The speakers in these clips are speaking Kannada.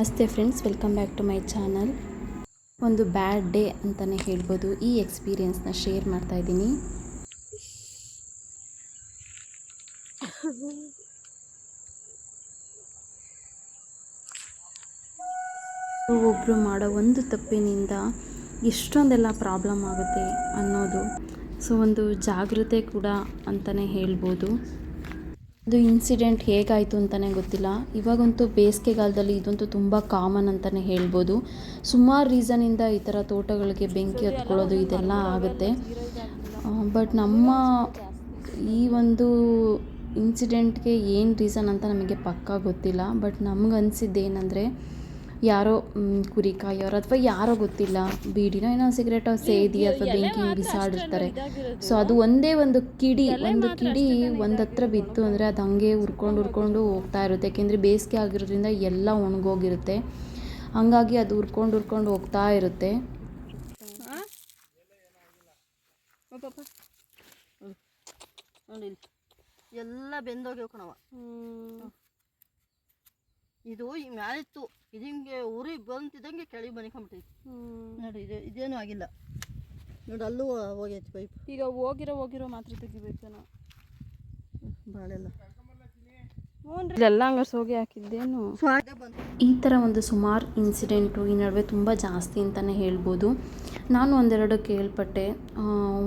ನಮಸ್ತೆ friends welcome back to my channel ಒಂದು ಬ್ಯಾಡ್ ಡೇ ಅಂತಲೇ ಹೇಳ್ಬೋದು. ಈ ಎಕ್ಸ್ಪೀರಿಯೆನ್ಸ್ನ ಶೇರ್ ಮಾಡ್ತಾ ಇದ್ದೀನಿ. ಒಬ್ಬರು ಮಾಡೋ ಒಂದು ತಪ್ಪಿನಿಂದ ಎಷ್ಟೊಂದೆಲ್ಲ ಪ್ರಾಬ್ಲಮ್ ಆಗುತ್ತೆ ಅನ್ನೋದು. ಸೊ ಒಂದು ಜಾಗೃತೆ ಕೂಡ ಅಂತಲೇ ಹೇಳ್ಬೋದು. ಇದು ಇನ್ಸಿಡೆಂಟ್ ಹೇಗಾಯಿತು ಅಂತಲೇ ಗೊತ್ತಿಲ್ಲ. ಇವಾಗಂತೂ ಬೇಸಿಗೆಗಾಲದಲ್ಲಿ ಇದಂತೂ ತುಂಬ ಕಾಮನ್ ಅಂತಲೇ ಹೇಳ್ಬೋದು. ಸುಮಾರು ರೀಸನಿಂದ ಈ ಥರ ತೋಟಗಳಿಗೆ ಬೆಂಕಿ ಹತ್ಕೊಳ್ಳೋದು ಇದೆಲ್ಲ ಆಗುತ್ತೆ. ಬಟ್ ನಮ್ಮ ಈ ಒಂದು ಇನ್ಸಿಡೆಂಟ್ಗೆ ಏನು ರೀಸನ್ ಅಂತ ನಮಗೆ ಪಕ್ಕಾ ಗೊತ್ತಿಲ್ಲ. ಬಟ್ ನಮ್ಗೆ ಅನಿಸಿದ್ದು ಏನಂದರೆ ಯಾರೋ ಕುರಿ ಕಾಯೋರು ಅಥವಾ ಯಾರೋ ಗೊತ್ತಿಲ್ಲ ಬೀಡಿನ ಏನೋ ಸಿಗರೇಟೋ ಸೇದಿ ಅಥವಾ ಬೆಂಕಿ ಬಿಸಾಡಿರ್ತಾರೆ ಸೊ ಅದು ಒಂದೇ ಒಂದು ಕಿಡಿ ಒಂದು ಕಿಡಿ ಒಂದು ಹತ್ರ ಬಿತ್ತು ಅಂದರೆ ಅದು ಹಂಗೆ ಉರ್ಕೊಂಡು ಉರ್ಕೊಂಡು ಹೋಗ್ತಾ ಇರುತ್ತೆ. ಯಾಕೆಂದರೆ ಬೇಸಿಗೆ ಆಗಿರೋದ್ರಿಂದ ಎಲ್ಲ ಒಣಗೋಗಿರುತ್ತೆ. ಹಂಗಾಗಿ ಅದು ಉರ್ಕೊಂಡು ಉರ್ಕೊಂಡು ಹೋಗ್ತಾ ಇರುತ್ತೆ. ಎಲ್ಲ ಬೆಂದೋಗ್ಯವ ಕಣವ ಇದು ಈ ಮ್ಯಾಲಿತ್ತು ಇದು ಹಿಂಗೆ ಉರಿ ಬಂತಿದ್ದಂಗೆ ಕೆಳಗೆ ಮನಿಕೊಂಬಿಟ್ಟೈತಿ ನೋಡಿ ಇದು ಇದೇನು ಆಗಿಲ್ಲ. ನೋಡಿ ಅಲ್ಲೂ ಹೋಗೈತಿ ಪೈಪ್. ಈಗ ಹೋಗಿರೋ ಹೋಗಿರೋ ಮಾತ್ರ ತೆಗಿಬೇಕೇನೋ ಬಾಳೆಲ್ಲ. ಎಲ್ಲ ಹಂಗಾರೆ ಸೋಗಿ ಹಾಕಿದ್ದೇನು. ಈ ಥರ ಒಂದು ಸುಮಾರು ಇನ್ಸಿಡೆಂಟು ಈ ನಡುವೆ ತುಂಬ ಜಾಸ್ತಿ ಅಂತಲೇ ಹೇಳ್ಬೋದು. ನಾನು ಒಂದೆರಡು ಕೇಳ್ಪಟ್ಟೆ.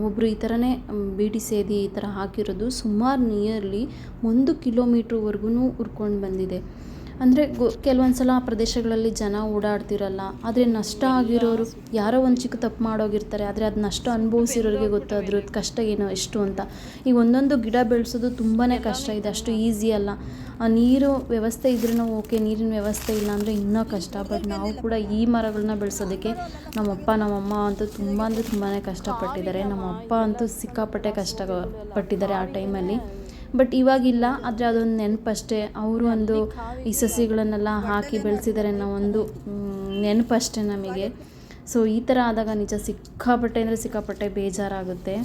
ಒಬ್ಬರು ಈ ಥರನೇ ಬಿಡಿ ಬೀಡಿ ಸೇದಿ ಈ ಥರ ಹಾಕಿರೋದು ಸುಮಾರು ನಿಯರ್ಲಿ ಒಂದು ಕಿಲೋಮೀಟ್ರ್ವರೆಗೂ ಉರ್ಕೊಂಡು ಬಂದಿದೆ. ಅಂದರೆ ಗೊ ಕೆಲವೊಂದು ಸಲ ಆ ಪ್ರದೇಶಗಳಲ್ಲಿ ಜನ ಓಡಾಡ್ತಿರಲ್ಲ, ಆದರೆ ನಷ್ಟ ಆಗಿರೋರು ಯಾರೋ ಒಂದು ಚಿಕ್ಕ ತಪ್ಪು ಮಾಡೋಗಿರ್ತಾರೆ, ಆದರೆ ಅದು ನಷ್ಟ ಅನುಭವಿಸಿರೋರಿಗೆ ಗೊತ್ತು ಅದ್ರದ್ದು ಕಷ್ಟ ಏನು ಎಷ್ಟು ಅಂತ. ಈಗ ಒಂದೊಂದು ಗಿಡ ಬೆಳೆಸೋದು ತುಂಬಾ ಕಷ್ಟ ಇದೆ, ಅಷ್ಟು ಈಸಿ ಅಲ್ಲ. ಆ ನೀರು ವ್ಯವಸ್ಥೆ ಇದ್ರೂ ಓಕೆ, ನೀರಿನ ವ್ಯವಸ್ಥೆ ಇಲ್ಲ ಅಂದರೆ ಇನ್ನೂ ಕಷ್ಟ, ಬಟ್ ನಾವು ಕೂಡ ಈ ಮರಗಳನ್ನ ಬೆಳೆಸೋದಕ್ಕೆ ನಮ್ಮಪ್ಪ, ನಮ್ಮಮ್ಮ ಅಂತೂ ತುಂಬ ಅಂದರೆ ತುಂಬಾ ಕಷ್ಟಪಟ್ಟಿದ್ದಾರೆ. ನಮ್ಮಪ್ಪ ಅಂತೂ ಸಿಕ್ಕಾಪಟ್ಟೆ ಕಷ್ಟ ಪಟ್ಟಿದ್ದಾರೆ ಆ ಟೈಮಲ್ಲಿ. ಬಟ್ ಇವಾಗಿಲ್ಲ, ಆದರೆ ಅದೊಂದು ನೆನಪಷ್ಟೇ. ಅವರು ಒಂದು ಈ ಸಸಿಗಳನ್ನೆಲ್ಲ ಹಾಕಿ ಬೆಳೆಸಿದ್ದಾರೆ ಅನ್ನೋ ಒಂದು ನೆನಪಷ್ಟೇ ನಮಗೆ. ಸೊ ಈ ಥರ ಆದಾಗ ನಿಜ ಸಿಕ್ಕಾಪಟ್ಟೆ ಅಂದರೆ ಸಿಕ್ಕಾಪಟ್ಟೆ ಬೇಜಾರಾಗುತ್ತೆ.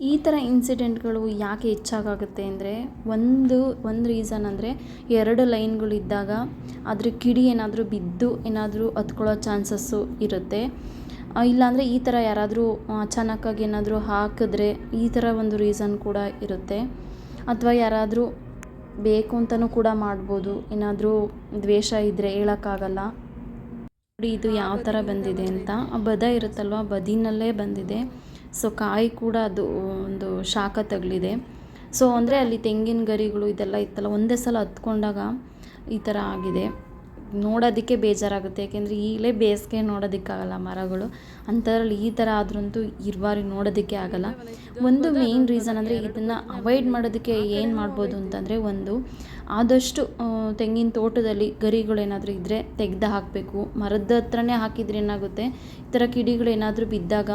ಈ ಥರ ಇನ್ಸಿಡೆಂಟ್ಗಳು ಯಾಕೆ ಹೆಚ್ಚಾಗುತ್ತೆ ಅಂದರೆ, ಒಂದು ಒಂದು ರೀಸನ್ ಅಂದರೆ ಎರಡು ಲೈನ್ಗಳಿದ್ದಾಗ ಅದ್ರ ಕಿಡಿ ಏನಾದರೂ ಬಿದ್ದು ಏನಾದರೂ ಹತ್ಕೊಳ್ಳೋ ಚಾನ್ಸಸ್ಸು ಇರುತ್ತೆ. ಇಲ್ಲಾಂದರೆ ಈ ಥರ ಯಾರಾದರೂ ಅಚಾನಕ್ಕಾಗಿ ಏನಾದರೂ ಹಾಕಿದ್ರೆ ಈ ಥರ ಒಂದು ರೀಸನ್ ಕೂಡ ಇರುತ್ತೆ. ಅಥವಾ ಯಾರಾದರೂ ಬೇಕು ಅಂತಲೂ ಕೂಡ ಮಾಡ್ಬೋದು. ಏನಾದರೂ ದ್ವೇಷ ಇದ್ದರೆ ಹೇಳೋಕ್ಕಾಗಲ್ಲ. ನೋಡಿ, ಇದು ಯಾವ ಥರ ಬಂದಿದೆ ಅಂತ. ಆ ಬದ ಇರುತ್ತಲ್ವ? ಬದಿನಲ್ಲೇ ಬಂದಿದೆ. ಸೊ ಕಾಯಿ ಕೂಡ ಅದು ಒಂದು ಶಾಖ ತಗಲಿದೆ. ಸೊ ಅಂದರೆ ಅಲ್ಲಿ ತೆಂಗಿನ ಗರಿಗಳು ಇದೆಲ್ಲ ಇತ್ತಲ್ಲ, ಒಂದೇ ಸಲ ಹತ್ಕೊಂಡಾಗ ಈ ಥರ ಆಗಿದೆ. ನೋಡೋದಕ್ಕೆ ಬೇಜಾರಾಗುತ್ತೆ. ಯಾಕೆಂದರೆ ಈಗಲೇ ಬೇಸಿಗೆ ನೋಡೋದಕ್ಕಾಗಲ್ಲ ಮರಗಳು. ಅಂಥದ್ರಲ್ಲಿ ಈ ಥರ ಆದ್ರಂತೂ ಇರುವಾರಿ ನೋಡೋದಕ್ಕೆ ಆಗಲ್ಲ. ಒಂದು ಮೇಯ್ನ್ ರೀಸನ್ ಅಂದರೆ ಇದನ್ನು ಅವಾಯ್ಡ್ ಮಾಡೋದಕ್ಕೆ ಏನು ಮಾಡ್ಬೋದು ಅಂತಂದರೆ ಒಂದು, ಆದಷ್ಟು ತೆಂಗಿನ ತೋಟದಲ್ಲಿ ಗರಿಗಳೇನಾದರೂ ಇದ್ದರೆ ತೆಗೆದು ಹಾಕಬೇಕು. ಮರದ ಹತ್ರನೇ ಹಾಕಿದ್ರೆ ಏನಾಗುತ್ತೆ? ಈ ಥರ ಕಿಡಿಗಳೇನಾದರೂ ಬಿದ್ದಾಗ,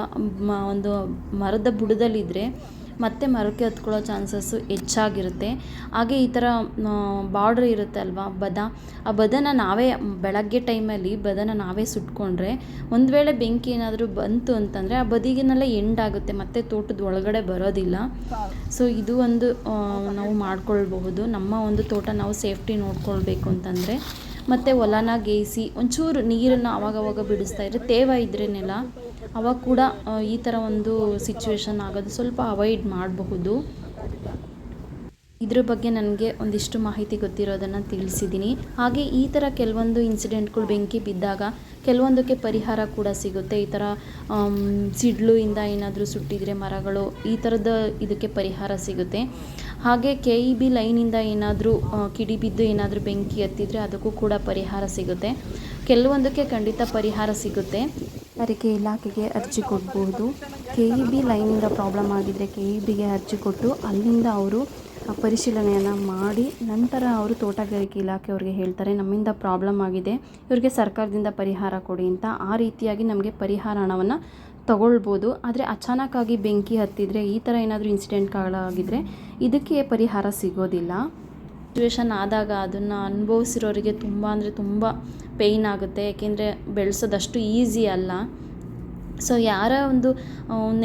ಮ, ಒಂದು ಮರದ ಬುಡದಲ್ಲಿದ್ದರೆ ಮತ್ತೆ ಮರಕ್ಕೆ ಹತ್ಕೊಳ್ಳೋ ಚಾನ್ಸಸ್ಸು ಹೆಚ್ಚಾಗಿರುತ್ತೆ. ಹಾಗೆ ಈ ಥರ ಬಾರ್ಡ್ರ್ ಇರುತ್ತೆ ಅಲ್ವಾ ಬದ? ಆ ಬದನ ನಾವೇ, ಬೆಳಗ್ಗೆ ಟೈಮಲ್ಲಿ ಬದನ ನಾವೇ ಸುಟ್ಕೊಂಡ್ರೆ ಒಂದು ವೇಳೆ ಬೆಂಕಿ ಏನಾದರೂ ಬಂತು ಅಂತಂದರೆ ಆ ಬದಿಗಿನೆಲ್ಲ ಎಂಡಾಗುತ್ತೆ ಮತ್ತೆ ತೋಟದ ಒಳಗಡೆ ಬರೋದಿಲ್ಲ. ಸೊ ಇದು ಒಂದು ನಾವು ಮಾಡ್ಕೊಳ್ಬಹುದು. ನಮ್ಮ ಒಂದು ತೋಟ ನಾವು ಸೇಫ್ಟಿ ನೋಡ್ಕೊಳ್ಬೇಕು ಅಂತಂದರೆ. ಮತ್ತು ಹೊಲನ ಗೇಯಿಸಿ, ಒಂಚೂರು ನೀರನ್ನು ಅವಾಗವಾಗ ಬಿಡಿಸ್ತಾ ಇದ್ರೆ, ತೇವ ಇದ್ರೇನೆಲ್ಲ ಅವಾಗ ಕೂಡ ಈ ಥರ ಒಂದು ಸಿಚುವೇಶನ್ ಆಗೋದು ಸ್ವಲ್ಪ ಅವಾಯ್ಡ್ ಮಾಡಬಹುದು. ಇದ್ರ ಬಗ್ಗೆ ನನಗೆ ಒಂದಿಷ್ಟು ಮಾಹಿತಿ ಗೊತ್ತಿರೋದನ್ನು ತಿಳಿಸಿದ್ದೀನಿ ಹಾಗೆ ಈ ಥರ ಕೆಲವೊಂದು ಇನ್ಸಿಡೆಂಟ್ಗಳು ಬೆಂಕಿ ಬಿದ್ದಾಗ ಕೆಲವೊಂದಕ್ಕೆ ಪರಿಹಾರ ಕೂಡ ಸಿಗುತ್ತೆ. ಈ ಥರ ಸಿಡ್ಲು ಇಂದ ಏನಾದರೂ ಸುಟ್ಟಿದರೆ ಮರಗಳು, ಈ ಥರದ ಇದಕ್ಕೆ ಪರಿಹಾರ ಸಿಗುತ್ತೆ. ಹಾಗೆ ಕೆ ಇ ಬಿ ಲೈನಿಂದ ಏನಾದರೂ ಕಿಡಿ ಬಿದ್ದು ಏನಾದರೂ ಬೆಂಕಿ ಹತ್ತಿದರೆ ಅದಕ್ಕೂ ಕೂಡ ಪರಿಹಾರ ಸಿಗುತ್ತೆ. ಕೆಲವೊಂದಕ್ಕೆ ಖಂಡಿತ ಪರಿಹಾರ ಸಿಗುತ್ತೆ. ಸಾರಿಗೆ ಇಲಾಖೆಗೆ ಅರ್ಜಿ ಕೊಡ್ಬೋದು. ಕೆ ಇ ಬಿ ಲೈನಿಂದ ಪ್ರಾಬ್ಲಮ್ ಆಗಿದ್ದರೆ ಕೆ ಇ ಬಿಗೆ ಅರ್ಜಿ ಕೊಟ್ಟು ಅಲ್ಲಿಂದ ಅವರು ಪರಿಶೀಲನೆಯನ್ನು ಮಾಡಿ ನಂತರ ಅವರು ತೋಟಗಾರಿಕೆ ಇಲಾಖೆಯವ್ರಿಗೆ ಹೇಳ್ತಾರೆ, ನಮ್ಮಿಂದ ಪ್ರಾಬ್ಲಮ್ ಆಗಿದೆ, ಇವರಿಗೆ ಸರ್ಕಾರದಿಂದ ಪರಿಹಾರ ಕೊಡಿ ಅಂತ. ಆ ರೀತಿಯಾಗಿ ನಮಗೆ ಪರಿಹಾರ ಹಣವನ್ನು ತಗೊಳ್ಬೋದು. ಆದರೆ ಅಚಾನಕ್ಕಾಗಿ ಬೆಂಕಿ ಹತ್ತಿದರೆ, ಈ ಥರ ಏನಾದರೂ ಇನ್ಸಿಡೆಂಟ್ಗಳಾಗಿದ್ದರೆ ಇದಕ್ಕೆ ಪರಿಹಾರ ಸಿಗೋದಿಲ್ಲ. ಸಿಚುವೇಶನ್ ಆದಾಗ ಅದನ್ನು ಅನುಭವಿಸಿರೋರಿಗೆ ತುಂಬ ಅಂದರೆ ತುಂಬ ಪೇಯ್ನ್ ಆಗುತ್ತೆ. ಏಕೆಂದರೆ ಬೆಳೆಸೋದಷ್ಟು ಈಸಿ ಅಲ್ಲ. ಸೊ ಯಾರ ಒಂದು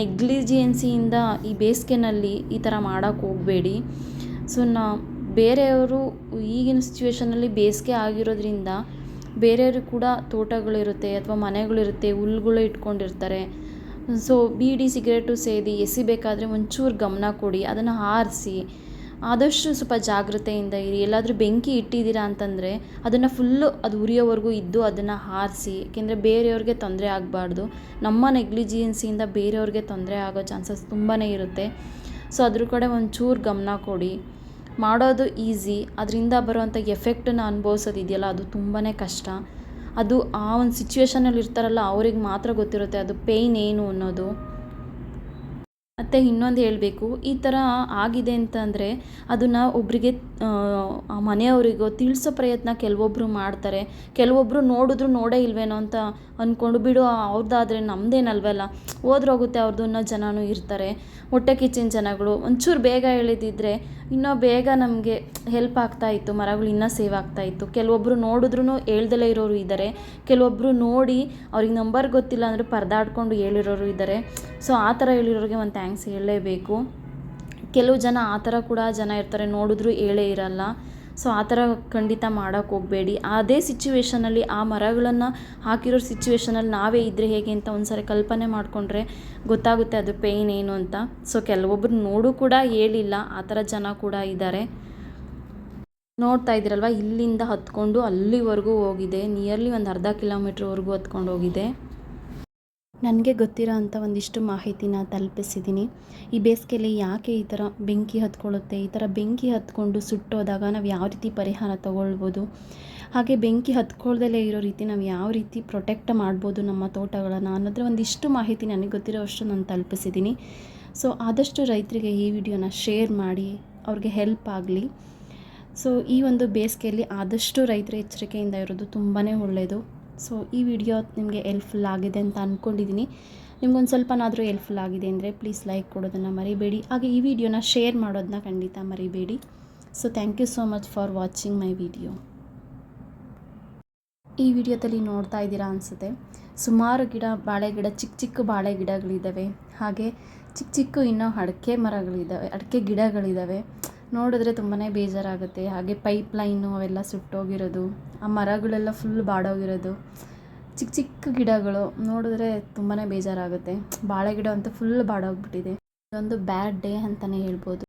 ನೆಗ್ಲಿಜಿಯನ್ಸಿಯಿಂದ ಈ ಬೇಸಿಗೆನಲ್ಲಿ ಈ ಥರ ಮಾಡೋಕ್ಕೆ ಹೋಗಬೇಡಿ. ಸೊ ನಾ, ಬೇರೆಯವರು ಈಗಿನ ಸಿಚುವೇಶನಲ್ಲಿ ಬೇಸಿಗೆ ಆಗಿರೋದ್ರಿಂದ ಬೇರೆಯವ್ರಿಗೆ ಕೂಡ ತೋಟಗಳಿರುತ್ತೆ ಅಥವಾ ಮನೆಗಳಿರುತ್ತೆ, ಹುಲ್ಗಳು ಇಟ್ಕೊಂಡಿರ್ತಾರೆ. ಸೊ ಬೀಡಿ, ಸಿಗರೇಟು ಸೇದಿ ಎಸಿಬೇಕಾದ್ರೆ ಒಂಚೂರು ಗಮನ ಕೊಡಿ. ಅದನ್ನು ಆರಿಸಿ. ಆದಷ್ಟು ಸ್ವಲ್ಪ ಜಾಗ್ರತೆಯಿಂದ ಇರಿ. ಎಲ್ಲಾದರೂ ಬೆಂಕಿ ಇಟ್ಟಿದ್ದೀರಾ ಅಂತಂದರೆ ಅದನ್ನು ಫುಲ್ಲು ಅದು ಉರಿಯೋವರೆಗೂ ಇದ್ದು ಅದನ್ನು ಆರಿಸಿ ಏಕೆಂದರೆ ಬೇರೆಯವ್ರಿಗೆ ತೊಂದರೆ ಆಗಬಾರ್ದು. ನಮ್ಮ ನೆಗ್ಲಿಜಿಯನ್ಸಿಯಿಂದ ಬೇರೆಯವ್ರಿಗೆ ತೊಂದರೆ ಆಗೋ ಚಾನ್ಸಸ್ ತುಂಬಾ ಇರುತ್ತೆ. ಸೊ ಅದ್ರ ಕಡೆ ಒಂಚೂರು ಗಮನ ಕೊಡಿ. ಮಾಡೋದು ಈಸಿ ಅದರಿಂದ ಬರುವಂಥ ಎಫೆಕ್ಟನ್ನು ಅನುಭವಿಸೋದು ಇದೆಯಲ್ಲ ಅದು ತುಂಬಾ ಕಷ್ಟ. ಅದು ಆ ಒಂದು ಸಿಚುವೇಷನಲ್ಲಿ ಇರ್ತಾರಲ್ಲ, ಅವ್ರಿಗೆ ಮಾತ್ರ ಗೊತ್ತಿರುತ್ತೆ ಅದು ಪೇಯ್ನ್ ಏನು ಅನ್ನೋದು. ಮತ್ತು ಇನ್ನೊಂದು ಹೇಳಬೇಕು ಈ ಥರ ಆಗಿದೆ ಅಂತಂದರೆ ಅದನ್ನು ಒಬ್ಬರಿಗೆ ಆ ಮನೆಯವರಿಗೋ ತಿಳಿಸೋ ಪ್ರಯತ್ನ ಕೆಲವೊಬ್ಬರು ಮಾಡ್ತಾರೆ. ಕೆಲವೊಬ್ಬರು ನೋಡಿದ್ರು ನೋಡೇ ಇಲ್ವೇನೋ ಅಂತ ಅಂದ್ಕೊಂಡು ಬಿಡು ಅವ್ರದ್ದಾದರೆ ನಮ್ಮದೇನಲ್ವಲ್ಲ ಹೋದ್ರೋಗುತ್ತೆ ಅವ್ರದ್ದು ಅನ್ನೋ ಜನನೂ ಇರ್ತಾರೆ. ಹೊಟ್ಟೆ ಕಿಚ್ಚಿನ ಜನಗಳು. ಒಂಚೂರು ಬೇಗ ಹೇಳಿದಿದ್ರೆ ಇನ್ನೂ ಬೇಗ ನಮಗೆ ಹೆಲ್ಪ್ ಆಗ್ತಾ ಇತ್ತು. ಮರಗಳು ಇನ್ನೂ ಸೇವ್ ಆಗ್ತಾಯಿತ್ತು ಕೆಲವೊಬ್ಬರು ನೋಡಿದ್ರೂ ಹೇಳ್ದಲೇ ಇರೋರು ಇದ್ದಾರೆ. ಕೆಲವೊಬ್ಬರು ನೋಡಿ ಅವ್ರಿಗೆ ನಂಬರ್ ಗೊತ್ತಿಲ್ಲ ಅಂದರೆ ಪರದಾಡ್ಕೊಂಡು ಹೇಳಿರೋರು ಇದ್ದಾರೆ. ಸೊ ಆ ಥರ ಹೇಳಿರೋರಿಗೆ ಒಂದು ಥ್ಯಾಂಕ್ಸ್ ಹೇಳಲೇಬೇಕು. ಕೆಲವು ಜನ ಆ ಥರ ಕೂಡ ಜನ ಇರ್ತಾರೆ, ನೋಡಿದ್ರು ಹೇಳೇ ಇರಲ್ಲ. ಸೊ ಆ ಥರ ಖಂಡಿತ ಮಾಡೋಕ್ಕೆ ಹೋಗಬೇಡಿ. ಅದೇ ಸಿಚುವೇಷನಲ್ಲಿ ಆ ಮರಗಳನ್ನು ಹಾಕಿರೋ ಸಿಚುವೇಷನಲ್ಲಿ ನಾವೇ ಇದ್ದರೆ ಹೇಗೆ ಅಂತ ಒಂದ್ಸರಿ ಕಲ್ಪನೆ ಮಾಡಿಕೊಂಡ್ರೆ ಗೊತ್ತಾಗುತ್ತೆ ಅದು ಪೇಯ್ನ್ ಏನು ಅಂತ. ಸೊ ಕೆಲವೊಬ್ರು ನೋಡು ಕೂಡ ಹೇಳಿಲ್ಲ, ಆ ಥರ ಜನ ಕೂಡ ಇದ್ದಾರೆ. ನೋಡ್ತಾ ಇದ್ದೀರಲ್ವ, ಇಲ್ಲಿಂದ ಹತ್ಕೊಂಡು ಅಲ್ಲಿವರೆಗೂ ಹೋಗಿದೆ. ನಿಯರ್ಲಿ ಒಂದು ಅರ್ಧ ಕಿಲೋಮೀಟ್ರ್ವರೆಗೂ ಹತ್ಕೊಂಡು ಹೋಗಿದೆ. ನನಗೆ ಗೊತ್ತಿರೋ ಅಂಥ ಒಂದಿಷ್ಟು ಮಾಹಿತಿನ ತಲುಪಿಸಿದ್ದೀನಿ ಈ ಬೇಸಿಗೆಯಲ್ಲಿ ಯಾಕೆ ಈ ಥರ ಬೆಂಕಿ ಹತ್ಕೊಳ್ಳುತ್ತೆ? ಈ ಥರ ಬೆಂಕಿ ಹತ್ಕೊಂಡು ಸುಟ್ಟೋದಾಗ ನಾವು ಯಾವ ರೀತಿ ಪರಿಹಾರ ತಗೊಳ್ಬೋದು? ಹಾಗೆ ಬೆಂಕಿ ಹತ್ಕೊಳ್ದಲೇ ಇರೋ ರೀತಿ ನಾವು ಯಾವ ರೀತಿ ಪ್ರೊಟೆಕ್ಟ್ ಮಾಡ್ಬೋದು ನಮ್ಮ ತೋಟಗಳನ್ನು ಅನ್ನೋದ್ರ ಒಂದಿಷ್ಟು ಮಾಹಿತಿ ನನಗೆ ಗೊತ್ತಿರೋ ಅಷ್ಟು ನಾನು ತಲುಪಿಸಿದ್ದೀನಿ ಸೊ, ಆದಷ್ಟು ರೈತರಿಗೆ ಈ ವಿಡಿಯೋನ ಶೇರ್ ಮಾಡಿ, ಅವ್ರಿಗೆ ಹೆಲ್ಪ್ ಆಗಲಿ. ಸೊ, ಈ ಒಂದು ಬೇಸಿಗೆಯಲ್ಲಿ ಆದಷ್ಟು ರೈತರ ಎಚ್ಚರಿಕೆಯಿಂದ ಇರೋದು ತುಂಬಾ ಒಳ್ಳೆಯದು ಸೊ ಈ ವಿಡಿಯೋ ನಿಮಗೆ ಹೆಲ್ಪ್ಫುಲ್ ಆಗಿದೆ ಅಂತ ಅಂದ್ಕೊಂಡಿದ್ದೀನಿ ನಿಮ್ಗೊಂದು ಸ್ವಲ್ಪನಾದರೂ ಹೆಲ್ಪ್ಫುಲ್ ಆಗಿದೆ ಅಂದರೆ ಪ್ಲೀಸ್ ಲೈಕ್ ಕೊಡೋದನ್ನು ಮರಿಬೇಡಿ. ಹಾಗೆ ಈ ವಿಡಿಯೋನ ಶೇರ್ ಮಾಡೋದನ್ನ ಖಂಡಿತ ಮರಿಬೇಡಿ. So thank you so much for watching my video. ಈ ವಿಡಿಯೋದಲ್ಲಿ ನೋಡ್ತಾ ಇದ್ದೀರಾ ಅನಿಸುತ್ತೆ. ಸುಮಾರು ಗಿಡ, ಬಾಳೆ ಗಿಡ, ಚಿಕ್ಕ ಚಿಕ್ಕ ಬಾಳೆ ಗಿಡಗಳಿದ್ದಾವೆ. ಹಾಗೆ ಚಿಕ್ಕ ಚಿಕ್ಕ ಇನ್ನೂ ಅಡಿಕೆ ಮರಗಳಿದ್ದಾವೆ, ಅಡಿಕೆ ಗಿಡಗಳಿದ್ದಾವೆ. ನೋಡಿದ್ರೆ ತುಂಬಾ ಬೇಜಾರಾಗುತ್ತೆ. ಹಾಗೆ ಪೈಪ್ ಲೈನು ಅವೆಲ್ಲ ಸುಟ್ಟೋಗಿರೋದು, ಆ ಮರಗಳೆಲ್ಲ ಫುಲ್ ಬಾಡೋಗಿರೋದು, ಚಿಕ್ಕ ಚಿಕ್ಕ ಗಿಡಗಳು ನೋಡಿದ್ರೆ ತುಂಬಾ ಬೇಜಾರಾಗುತ್ತೆ. ಬಾಳೆ ಗಿಡ ಅಂತೂ ಫುಲ್ ಬಾಡೋಗ್ಬಿಟ್ಟಿದೆ. ಇದೊಂದು ಬ್ಯಾಡ್ ಡೇ ಅಂತಲೇ ಹೇಳ್ಬೋದು.